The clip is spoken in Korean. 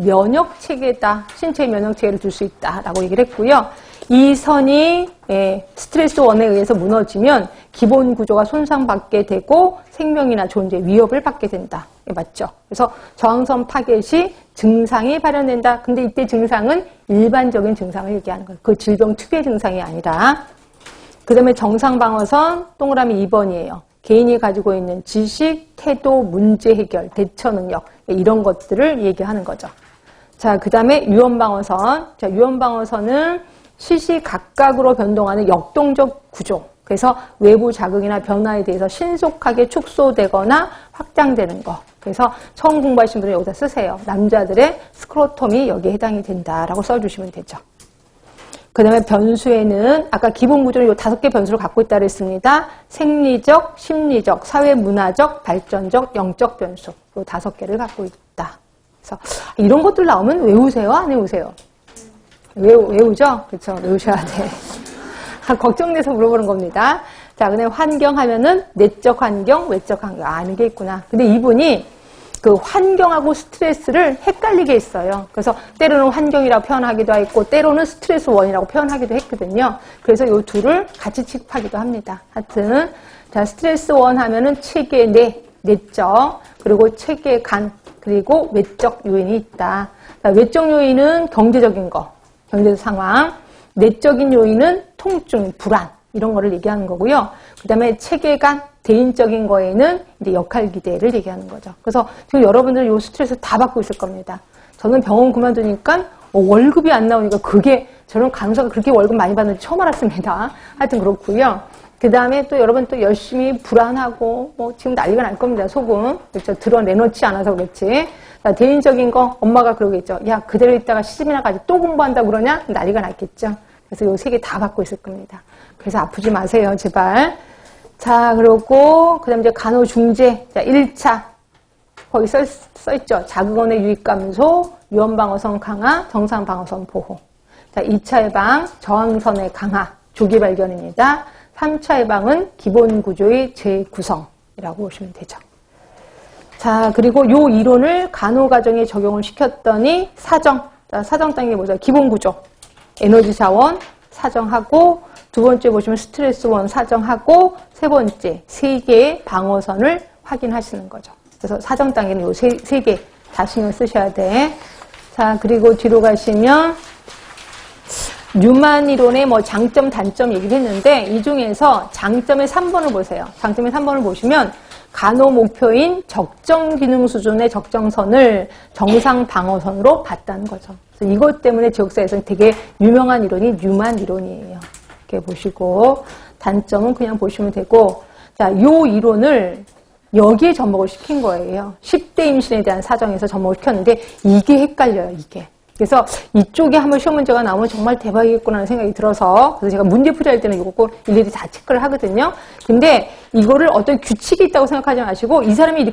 면역 체계다. 신체 면역 체계를 둘수 있다라고 얘기를 했고요. 이 선이 예, 스트레스 원에 의해서 무너지면 기본 구조가 손상받게 되고 생명이나 존재 위협을 받게 된다. 예, 맞죠? 그래서 저항선 파괴 시 증상이 발현된다. 근데 이때 증상은 일반적인 증상을 얘기하는 거예요. 그 질병 특유의 증상이 아니라. 그 다음에 정상방어선 동그라미 2번이에요. 개인이 가지고 있는 지식, 태도, 문제 해결, 대처 능력 예, 이런 것들을 얘기하는 거죠. 자, 그 다음에 유언방어선. 자, 유언방어선은 시시각각으로 변동하는 역동적 구조. 그래서 외부 자극이나 변화에 대해서 신속하게 축소되거나 확장되는 거. 그래서 처음 공부하신 분은 여기다 쓰세요. 남자들의 스크로톰이 여기에 해당이 된다라고 써주시면 되죠. 그 다음에 변수에는 아까 기본 구조는 이 다섯 개 변수를 갖고 있다 그랬습니다. 생리적, 심리적, 사회문화적, 발전적, 영적 변수. 이 다섯 개를 갖고 있다. 그래서 이런 것들 나오면 외우세요? 안 외우세요? 외우, 외우죠? 그렇죠. 외우셔야 돼. 걱정돼서 물어보는 겁니다. 자, 근데 환경 하면은 내적 환경, 외적 환경. 아, 아는 게 있구나. 근데 이분이 그 환경하고 스트레스를 헷갈리게 했어요. 그래서 때로는 환경이라고 표현하기도 했고, 때로는 스트레스 원이라고 표현하기도 했거든요. 그래서 이 둘을 같이 취급하기도 합니다. 하여튼, 자, 스트레스 원 하면은 체계 내, 내적, 그리고 체계 간, 그리고 외적 요인이 있다. 자, 외적 요인은 경제적인 거, 경제적 상황. 내적인 요인은 통증, 불안 이런 거를 얘기하는 거고요. 그 다음에 체계간, 대인적인 거에는 이제 역할 기대를 얘기하는 거죠. 그래서 지금 여러분들 요 스트레스 다 받고 있을 겁니다. 저는 병원 그만두니까 어, 월급이 안 나오니까 그게 저는 간호사가 그렇게 월급 많이 받는지 처음 알았습니다. 하여튼 그렇고요. 그 다음에 또 여러분 또 열심히 불안하고 뭐 지금 난리가 날 겁니다. 속은 그렇죠. 드러내놓지 않아서 그렇지. 자, 대인적인 거 엄마가 그러겠죠. 야 그대로 있다가 시집이나 가지 또 공부한다 그러냐 난리가 났겠죠. 그래서 요 세 개 다 받고 있을 겁니다. 그래서 아프지 마세요 제발. 자 그리고 그 다음 이제 간호중재 자 1차 거기 써, 써 있죠. 자극원의 유입 감소, 유언방어선 강화, 정상방어선 보호. 자 2차 예방 저항선의 강화 조기 발견입니다. 3차 예방은 기본 구조의 재구성이라고 보시면 되죠. 자, 그리고 요 이론을 간호가정에 적용을 시켰더니 사정. 자, 사정 단계 뭐죠? 기본 구조. 에너지 자원 사정하고 두 번째 보시면 스트레스 원 사정하고 세 번째 세 개의 방어선을 확인하시는 거죠. 그래서 사정 단계는 요세세개다 신경 쓰셔야 돼. 자, 그리고 뒤로 가시면 뉴만 이론의 뭐 장점, 단점 얘기를 했는데 이 중에서 장점의 3번을 보세요. 장점의 3번을 보시면 간호 목표인 적정 기능 수준의 적정선을 정상 방어선으로 봤다는 거죠. 그래서 이것 때문에 지역사에서는 되게 유명한 이론이 뉴만 이론이에요. 이렇게 보시고 단점은 그냥 보시면 되고 자, 요 이론을 여기에 접목을 시킨 거예요. 10대 임신에 대한 사정에서 접목을 시켰는데 이게 헷갈려요, 이게. 그래서 이쪽에 한번 시험 문제가 나오면 정말 대박이겠구나 하는 생각이 들어서 그래서 제가 문제 풀이할 때는 이거 꼭 일일이 다 체크를 하거든요. 근데 이거를 어떤 규칙이 있다고 생각하지 마시고 이 사람이